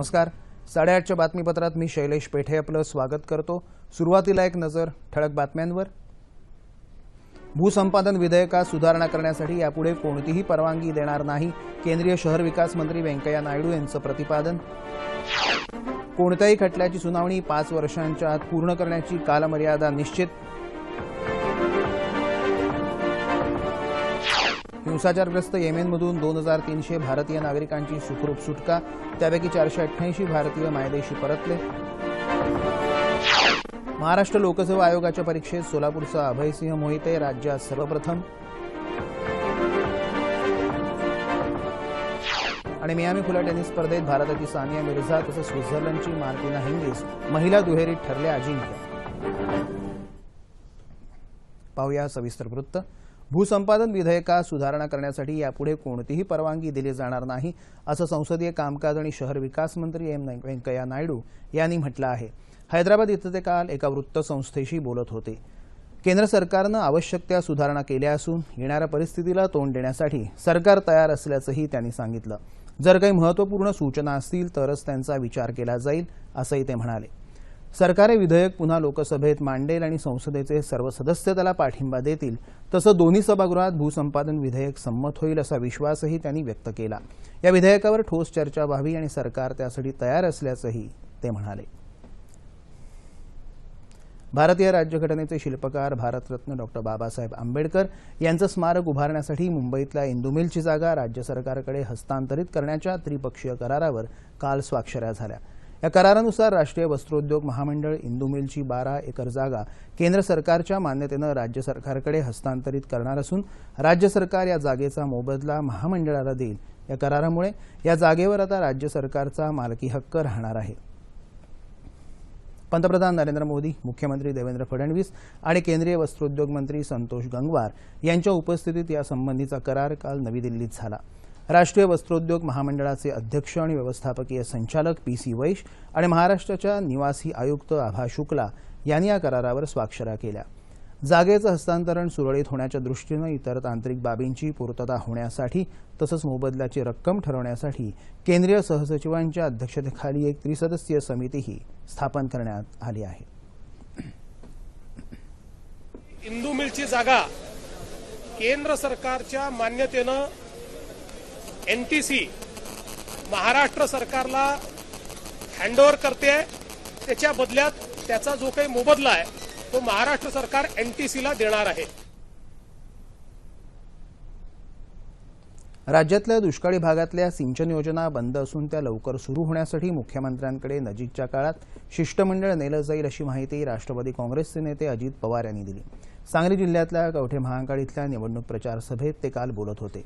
नमस्कार. साडेआठच्या बातमीपत्रात मी शैलेश पेठे आपलं स्वागत करतो. सुरुवातीला एक नजर ठळक बातम्यांवर. भूसंपादन विधेयकात सुधारणा करण्यासाठी यापुढे कोणतीही परवानगी देणार नाही. केंद्रीय शहर विकास मंत्री व्यंकय्या नायडू यांचं प्रतिपादन. कोणत्याही खटल्याची सुनावणी पाच वर्षांच्या आत पूर्ण करण्याची कालमर्यादा निश्चित. हिंसाचारग्रस्त येमेनमधून दोन हजार तीनशे भारतीय नागरिकांची सुखरूप सुटका त्यापैकी चारशे अठ्ठ्याऐंशी भारतीय मायदेशी परतले. महाराष्ट्र लोकसेवा आयोगाच्या परीक्षेत सोलापूरचा अभयसिंह मोहिते राज्यात सर्वप्रथम. आणि मियामी खुल्या टेनिस स्पर्धेत भारताची सानिया मिर्झा तसंच स्वित्झर्लंडची मार्टिना हिंगिस महिला दुहेरीत ठरल्या अजिंक्य. पाहूया सविस्तर वृत्त. भूसंपादन विधेयकात सुधारणा करण्यासाठी यापुढे कोणतीही परवानगी दिली जाणार नाही असं संसदीय कामकाज आणि शहर विकास मंत्री एम व्यंकय्या नायडू यांनी म्हटलं आहे. हैदराबाद इथं ते काल एका वृत्तसंस्थेशी बोलत होते. केंद्र सरकारनं आवश्यक त्या सुधारणा केल्या असून येणाऱ्या परिस्थितीला तोंड देण्यासाठी सरकार तयार असल्याचंही त्यांनी सांगितलं. जर काही महत्त्वपूर्ण सूचना असतील तरच त्यांचा विचार केला जाईल असंही ते म्हणाले. सरकारे विधेयक पुन्हा लोकसभेत मांडेल आणि संसदेचे सर्व सदस्य त्याला पाठिंबा देतील. तसं दोन्ही सभागृहात भूसंपादन विधेयक संमत होईल असा विश्वासही त्यांनी व्यक्त केला. या विधेयकावर ठोस चर्चा व्हावी आणि सरकार त्यासाठी तयार असल्याचंही ते म्हणाले. भारतीय राज्यघटनेचे शिल्पकार भारतरत्न डॉक्टर बाबासाहेब आंबेडकर यांचं स्मारक उभारण्यासाठी मुंबईतल्या इंदू मिलची जागा राज्य सरकारकडे हस्तांतरित करण्याच्या त्रिपक्षीय करारावर काल स्वाक्षऱ्या झाल्या. या करारानुसार राष्ट्रीय वस्त्रोद्योग महामंडळ इंदू मिलची बारा एकर जागा केंद्र सरकारच्या मान्यतेनं राज्य सरकारकडे हस्तांतरित करणार असून राज्य सरकार या जागेचा मोबदला महामंडळाला देईल. या करारामुळे या जागेवर आता राज्य सरकारचा मालकी हक्क राहणार आहे. पंतप्रधान नरेंद्र मोदी मुख्यमंत्री देवेंद्र फडणवीस आणि केंद्रीय वस्त्रोद्योग मंत्री संतोष गंगवार यांच्या उपस्थितीत यासंबंधीचा करार काल नवी दिल्लीत झाला. राष्ट्रीय वस्त्रोद्योग महामंडळाचे अध्यक्ष आणि व्यवस्थापकीय संचालक पी सी वैश आणि महाराष्ट्राच्या निवासी आयुक्त आभा शुक्ला यांनी या करारावर स्वाक्षऱ्या केल्या. जागेचं हस्तांतरण सुरळीत होण्याच्या दृष्टीनं इतर तांत्रिक बाबींची पूर्तता होण्यासाठी तसंच मोबदल्याची रक्कम ठरवण्यासाठी केंद्रीय सहसचिवांच्या अध्यक्षतेखाली एक त्रिसदस्यीय समितीही स्थापन करण्यात आली आहे. इंदू मिलची जागा केंद्र सरकारच्या मान्यतेनं एन टी सी महाराष्ट्र सरकारला हँडओव्हर करते त्याच्या बदल्यात त्याचा जो काही मोबदला आहे तो महाराष्ट्र सरकार एन टी सीला देणार आहे. राज्यातल्या दुष्काळी भागातल्या सिंचन योजना बंद असून त्या लवकर सुरू होण्यासाठी मुख्यमंत्र्यांकडे नजीकच्या काळात शिष्टमंडळ नेलं जाईल अशी माहिती राष्ट्रवादी काँग्रेसचे नेते अजित पवार यांनी दिली. सांगली जिल्ह्यातल्या कवठे महांकाळ इथल्या निवडणूक प्रचार सभेत ते काल बोलत होते.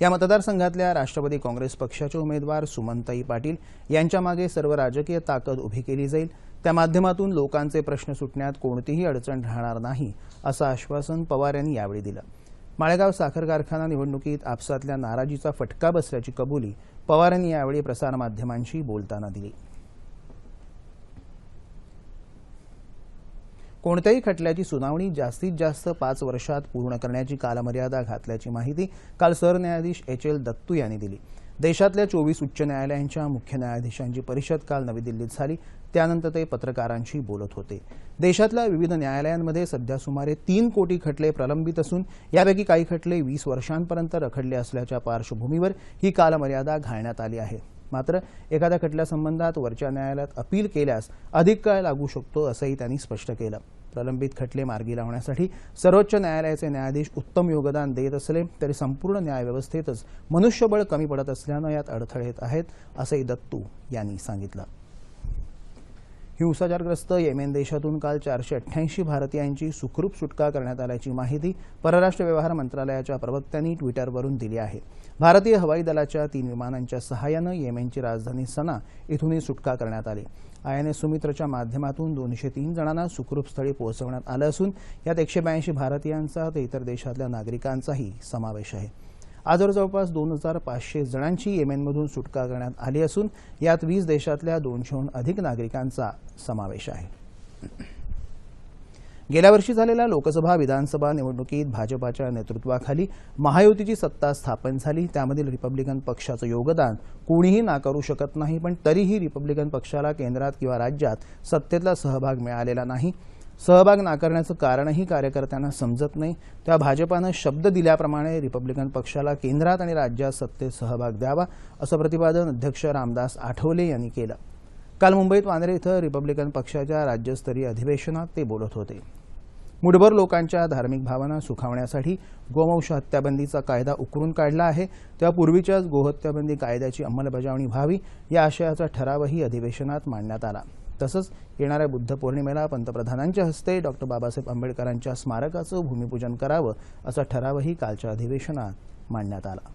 या मतदारसंघातल्या राष्ट्रवादी काँग्रेस पक्षाचे उमेदवार सुमनताई पाटील यांच्या मागे सर्व राजकीय ताकद उभी केली जाईल. त्या माध्यमातून लोकांचे प्रश्न सुटण्यात कोणतीही अडचण राहणार नाही असं आश्वासन पवार यांनी यावेळी दिलं. माळेगाव साखर कारखाना निवडणुकीत आपसातल्या नाराजीचा फटका बसल्याची कबुली पवार यांनी यावेळी प्रसारमाध्यमांशी बोलताना दिली. कोणत्याही खटल्याची सुनावणी जास्तीत जास्त पाच वर्षात पूर्ण करण्याची कालमर्यादा घातल्याची माहिती काल सरन्यायाधीश एच एल दत्तू यांनी दिली. देशातल्या चोवीस उच्च न्यायालयांच्या मुख्य न्यायाधीशांची परिषद काल नवी दिल्लीत झाली. त्यानंतर ते पत्रकारांशी बोलत होते. देशातल्या विविध न्यायालयांमध्ये सध्या सुमारे तीन कोटी खटले प्रलंबित असून यापैकी काही खटले वीस वर्षांपर्यंत रखडले असल्याच्या पार्श्वभूमीवर ही कालमर्यादा घालण्यात आली आहे. मात्र एखाद्या खटल्यासंबंधात वरच्या न्यायालयात अपील केल्यास अधिक काळ लागू शकतो असंही त्यांनी स्पष्ट केलं. प्रलंबित खटले मार्गी लावण्यासाठी सर्वोच्च न्यायालयाचे न्यायाधीश उत्तम योगदान देत असले तरी संपूर्ण न्यायव्यवस्थेतच मनुष्यबळ कमी पडत असल्यानं यात अडथळे येत आहेत असंही दत्तू यांनी सांगितलं. हिंसाचारग्रस्त येमेन देशातून काल चारशे अठ्ठ्याऐंशी भारतीयांची सुखरूप सुटका करण्यात आल्याची माहिती परराष्ट्र व्यवहार मंत्रालयाच्या प्रवक्त्यांनी ट्विटरवरून दिली आहे. भारतीय हवाई दलाच्या तीन विमानांच्या सहाय्यानं येमेनची राजधानी सना इथूनही सुटका करण्यात आली. आय एन एस सुमित्रच्या माध्यमातून दोनशे तीन जणांना सुखरूपस्थळी पोहोचवण्यात आलं असून यात एकशे ब्याऐंशी भारतीयांचा तर इतर देशातल्या नागरिकांचाही समावेश आहे. आजवर जवळपास दोन हजार पाचशे जणांची येमेनमधून सुटका करण्यात आली असून यात वीस देशातल्या दोनशेहून अधिक नागरिकांचा समावेश आहे. गेल्या वर्षी झालेल्या लोकसभा विधानसभा निवडणुकीत भाजपाच्या नेतृत्वाखाली महायुतीची सत्ता स्थापन झाली. त्यामधील रिपब्लिकन पक्षाचं योगदान कोणीही नाकारू शकत नाही पण तरीही रिपब्लिकन पक्षाला केंद्रात किंवा राज्यात सत्तेतला सहभाग मिळालेला नाही. सहभाग नाकारण्याचं कारणही कार्यकर्त्यांना समजत नाही. त्या भाजपानं शब्द दिल्याप्रमाणे रिपब्लिकन पक्षाला केंद्रात आणि राज्यात सत्तेत सहभाग द्यावा असं प्रतिपादन अध्यक्ष रामदास आठवले यांनी केलं. काल मुंबईत वांद्रे इथं रिपब्लिकन पक्षाच्या राज्यस्तरीय अधिवेशनात ते बोलत होते. मुठभर लोकांच्या धार्मिक भावना सुखावण्यासाठी गोवंश हत्याबंदीचा कायदा उकरून काढला आहे. त्यापूर्वीच्याच गोहत्याबंदी कायद्याची अंमलबजावणी व्हावी या आशयाचा ठरावही अधिवेशनात मांडण्यात आला. तसंच येणाऱ्या बुद्ध पौर्णिमेला पंतप्रधानांच्या हस्ते डॉक्टर बाबासाहेब आंबेडकरांच्या स्मारकाचं भूमिपूजन करावं असा ठरावही कालच्या अधिवेशनात मांडण्यात आला.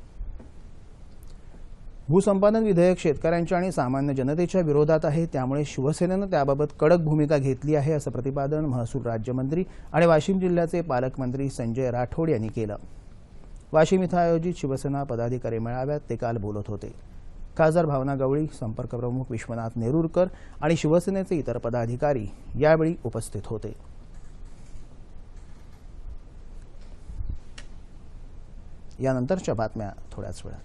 भूसंपादन विधेयक शेतकऱ्यांच्या आणि सामान्य जनतेच्या विरोधात आहे. त्यामुळे शिवसेनेनं त्याबाबत कडक भूमिका घेतली आहे असं प्रतिपादन महसूल राज्यमंत्री आणि वाशिम जिल्ह्याचे पालकमंत्री संजय राठोड यांनी केलं. वाशिम इथं आयोजित शिवसेना पदाधिकारी मेळाव्यात ते काल बोलत होते. खासदार भावना गवळी संपर्क प्रमुख विश्वनाथ नेरुरकर आणि शिवसेनेचे इतर पदाधिकारी यावेळी उपस्थित होते. यानंतरच्या बातम्या थोड्याच वेळात.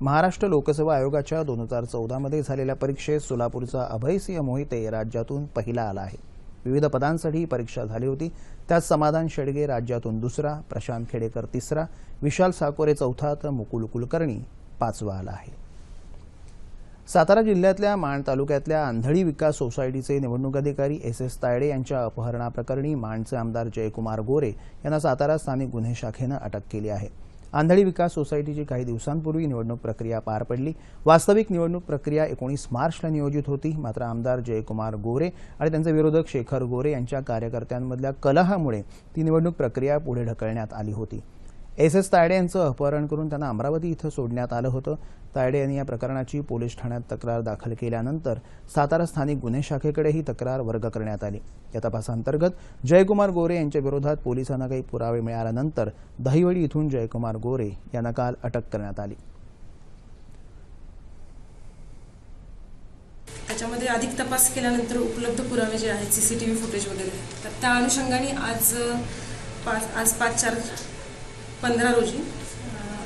महाराष्ट्र लोकसेवा आयोगाच्या दोन हजार चौदामध्ये झालेल्या परीक्षेत सोलापूरचा अभयसिंह मोहिते राज्यातून पहिला आला आहे. विविध पदांसाठी ही परीक्षा झाली होती. त्यात समाधान शेडगे राज्यातून दुसरा प्रशांत खेडेकर तिसरा विशाल साकोरे चौथा तर मुकुल कुलकर्णी पाचवा आला आहे. सातारा जिल्ह्यातल्या माण तालुक्यातल्या आंधळी विकास सोसायटीचे निवडणूक अधिकारी एस एस तायडे यांच्या अपहरणाप्रकरणी माणचे आमदार जयकुमार गोरे यांना सातारा स्थानिक गुन्हे शाखेनं अटक केली आहे. आंधळी विकास सोसायटीची काही दिवसांपूर्वी निवडणूक प्रक्रिया पार पडली. वास्तविक निवडणूक प्रक्रिया एकोणीस मार्चला नियोजित होती. मात्र आमदार जयकुमार गोरे आणि त्यांचे विरोधक शेखर गोरे यांच्या कार्यकर्त्यांमधल्या कलहामुळे ती निवडणूक प्रक्रिया पुढे ढकलण्यात आली होती. एस एस तायडे यांचं अपहरण करून त्यांना अमरावती इथं सोडण्यात आलं होतं. तायडे यांनी या प्रकरणाची पोलीस ठाण्यात तक्रार दाखल केल्यानंतर सातारा स्थानिक गुन्हे शाखेकडे ही तक्रार वर्ग करण्यात आली. या तपासांतर्गत जयकुमार गोरे यांच्या विरोधात पोलिसांना काही पुरावे मिळाल्यानंतर दहिवडी इथून जयकुमार गोरे यांना काल अटक करण्यात आली. त्याच्यामध्ये अधिक तपास केल्यानंतर उपलब्ध पुरावे जे आहेत सीसीटीव्ही फुटेज वगैरे तर त्या अनुषंगाने आज पाच आज पाच चार पंधरा रोजी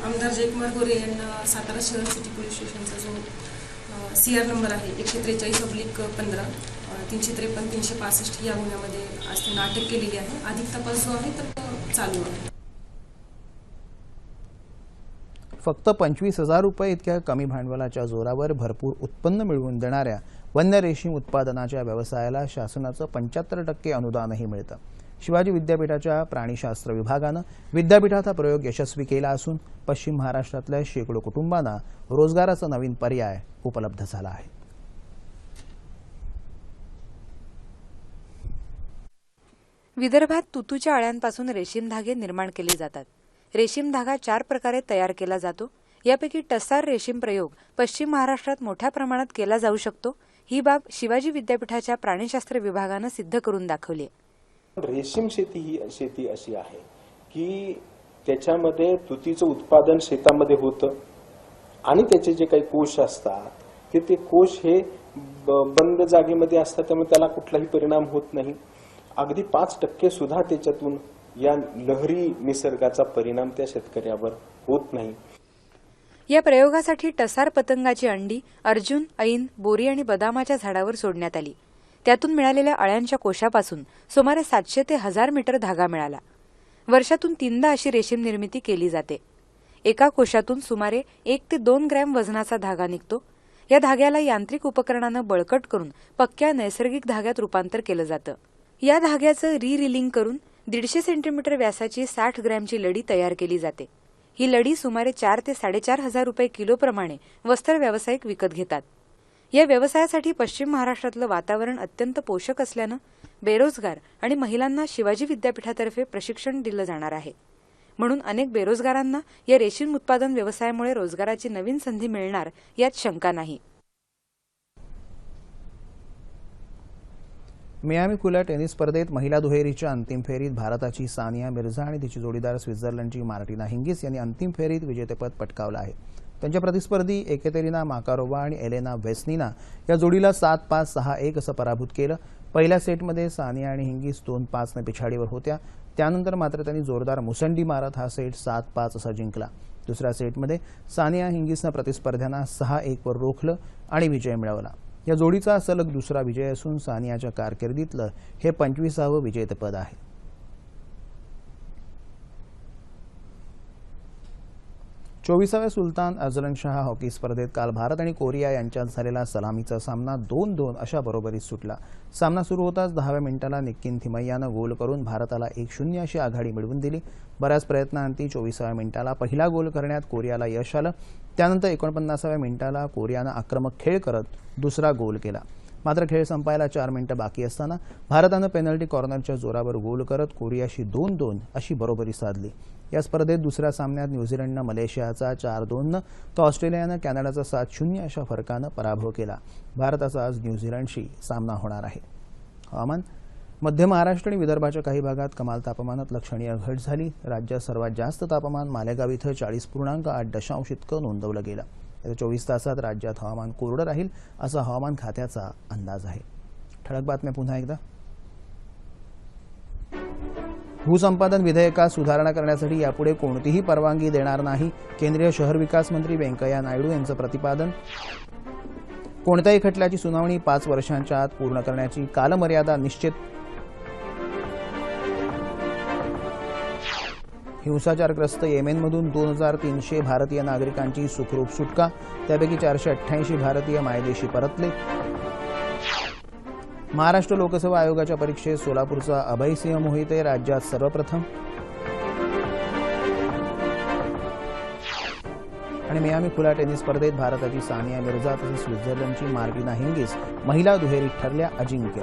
आमदार जयकुमार गोरे यांना सातारा शहर सिटी पोलीस स्टेशनचा जो सी आर नंबर आहे एकशे त्रेचाळीस अब्लिक पंधरा तीनशे त्रेपन्न तीनशे पासष्ट या गुन्ह्यामध्ये आज त्यांना अटक केलेली आहे. अधिक तपास जो आहे तर चालू आहे. फक्त पंचवीस हजार रुपये इतक्या कमी भांडवलाच्या जोरावर भरपूर उत्पन्न मिळवून देणाऱ्या वन्य रेशीम उत्पादनाच्या व्यवसायाला शासनाचं पंच्याहत्तर टक्के अनुदानही मिळतं. शिवाजी विद्यापीठाच्या प्राणीशास्त्र विभागानं विद्यापीठात हा प्रयोग यशस्वी केला असून पश्चिम महाराष्ट्रातल्या शेकडो कुटुंबांना रोजगाराचा नवीन पर्याय उपलब्ध झाला आहे. विदर्भात तुतूच्या अळ्यांपासून रेशीम धागे निर्माण केले जातात. रेशीम धागा चार प्रकारे तयार केला जातो. यापैकी टसार रेशीम प्रयोग पश्चिम महाराष्ट्रात मोठ्या प्रमाणात केला जाऊ शकतो. ही बाब शिवाजी विद्यापीठाच्या प्राणीशास्त्र विभागानं सिद्ध करून दाखवली आहे. रेशीम शेती ही शेती अशी आहे की त्याच्यामध्ये तुतीचं उत्पादन शेतामध्ये होतं आणि त्याचे जे काही कोश असतात ते ते कोश हे ब- बंद जागेमध्ये असतात त्यामुळे त्याला कुठलाही परिणाम होत नाही. अगदी पाच टक्के सुद्धा त्याच्यातून या लहरी निसर्गाचा परिणाम त्या शेतकऱ्यावर होत नाही. या प्रयोगासाठी टसार पतंगाची अंडी अर्जुन ऐन बोरी आणि बदामाच्या झाडावर सोडण्यात आली. त्यातून मिळालेल्या अळ्यांच्या कोशापासून सुमारे सातशे ते हजार मीटर धागा मिळाला. वर्षातून तीनदा अशी रेशीम निर्मिती केली जाते. एका कोशातून सुमारे एक ते दोन ग्रॅम वजनाचा धागा निघतो. या धाग्याला यांत्रिक उपकरणानं बळकट करून पक्क्या नैसर्गिक धाग्यात रूपांतर केलं जातं. या धाग्याचं री रिलिंग करून दीडशे सेंटीमीटर व्यासाची साठ ग्रॅमची लडी तयार केली जाते. ही लढी सुमारे चार ते साडेचार हजार रुपये किलोप्रमाणे वस्त्र व्यावसायिक विकत घेतात. या व्यवसायासाठी पश्चिम महाराष्ट्रातलं वातावरण अत्यंत पोषक असल्यानं बेरोजगार आणि महिलांना शिवाजी विद्यापीठातर्फे प्रशिक्षण दिलं जाणार आहे. म्हणून अनेक बेरोजगारांना या रेशीम उत्पादन व्यवसायामुळे रोजगाराची नवीन संधी मिळणार यात शंका नाही. मियामी खुल्या टेनिस स्पर्धेत महिला दुहेरीच्या अंतिम फेरीत भारताची सानिया मिर्झा आणि तिची जोडीदार स्वित्झर्लंडची मार्टिना हिंगिस यांनी अंतिम फेरीत विजेतेपद पटकावलं आहे. त्यांच्या प्रतिस्पर्धी एकेतेरिना माकारोवा आणि एलेना वेस्निना या जोडीला सात पाच सहा एक असं पराभूत केलं. पहिल्या सेटमध्ये सानिया आणि हिंगीस दोन पाचने पिछाडीवर होत्या. त्यानंतर मात्र त्यांनी जोरदार मुसंडी मारत हा सेट सात पाच असा जिंकला. दुसऱ्या सेटमध्ये सानिया हिंगीसनं प्रतिस्पर्ध्यांना सहा एकवर रोखलं आणि विजय मिळवला. या जोडीचा सलग दुसरा विजय असून सानियाच्या कारकिर्दीतलं हे पंचवीसावं विजेतेपद आहे. चोवीसाव्या सुलतान अझलन शहा हॉकी स्पर्धेत काल भारत आणि कोरिया यांच्यात झालेला सलामीचा सामना दोन दोन अशा बरोबरीत सुटला. सामना सुरू होताच दहाव्या मिनिटाला निक्कीन थिमय्यानं गोल करून भारताला एक शून्य अशी आघाडी मिळवून दिली. बऱ्याच प्रयत्नांती चोवीसाव्या मिनिटाला पहिला गोल करण्यात कोरियाला यश आलं. त्यानंतर एकोणपन्नासाव्या मिनिटाला कोरियानं आक्रमक खेळ करत दुसरा गोल केला. मात्र खेळ संपायला चार मिनिटं बाकी असताना भारतानं पेनल्टी कॉर्नरच्या जोरावर गोल करत कोरियाशी दोन दोन अशी बरोबरी साधली. या स्पर्धेत दुसऱ्या सामन्यात न्यूझीलंडनं मलेशियाचा चार दोननं तर ऑस्ट्रेलियानं कॅनडाचा सात शून्य अशा फरकानं पराभव केला. भारताचा आज न्यूझीलंडशी सामना होणार आहे. हवामान मध्य महाराष्ट्र आणि विदर्भाच्या काही भागात कमाल तापमानात लक्षणीय घट झाली. राज्यात सर्वात जास्त तापमान मालेगाव इथं चाळीस पूर्णांक आठ दशांश इतकं नोंदवलं गेलं. येत्या चोवीस तासात राज्यात हवामान कोरडं राहील असा हवामान खात्याचा अंदाज आहे. ठळक बातम्या पुन्हा एकदा. भूसंपादन विधेयकात सुधारणा करण्यासाठी यापुढे कोणतीही परवानगी देणार नाही. केंद्रीय शहर विकास मंत्री व्यंकय्या नायडू यांचं प्रतिपादन. कोणत्याही खटल्याची सुनावणी पाच वर्षांच्या आत पूर्ण करण्याची कालमर्यादा निश्चित. हिंसाचारग्रस्त येमेनमधून दोन हजार तीनशे भारतीय नागरिकांची सुखरूप सुटका त्यापैकी चारशे अठ्ठ्याऐंशी भारतीय मायदेशी परतले. महाराष्ट्र लोकसेवा आयोगाच्या परीक्षेत सोलापूरचा अभयसिंह मोहिते राज्यात सर्वप्रथम. आणि मियामी खुल्या टेनिस स्पर्धेत भारताची सानिया मिर्झा तसंच स्वित्झर्लंडची मार्गिना हिंगीस महिला दुहेरीत ठरल्या अजिंक्य.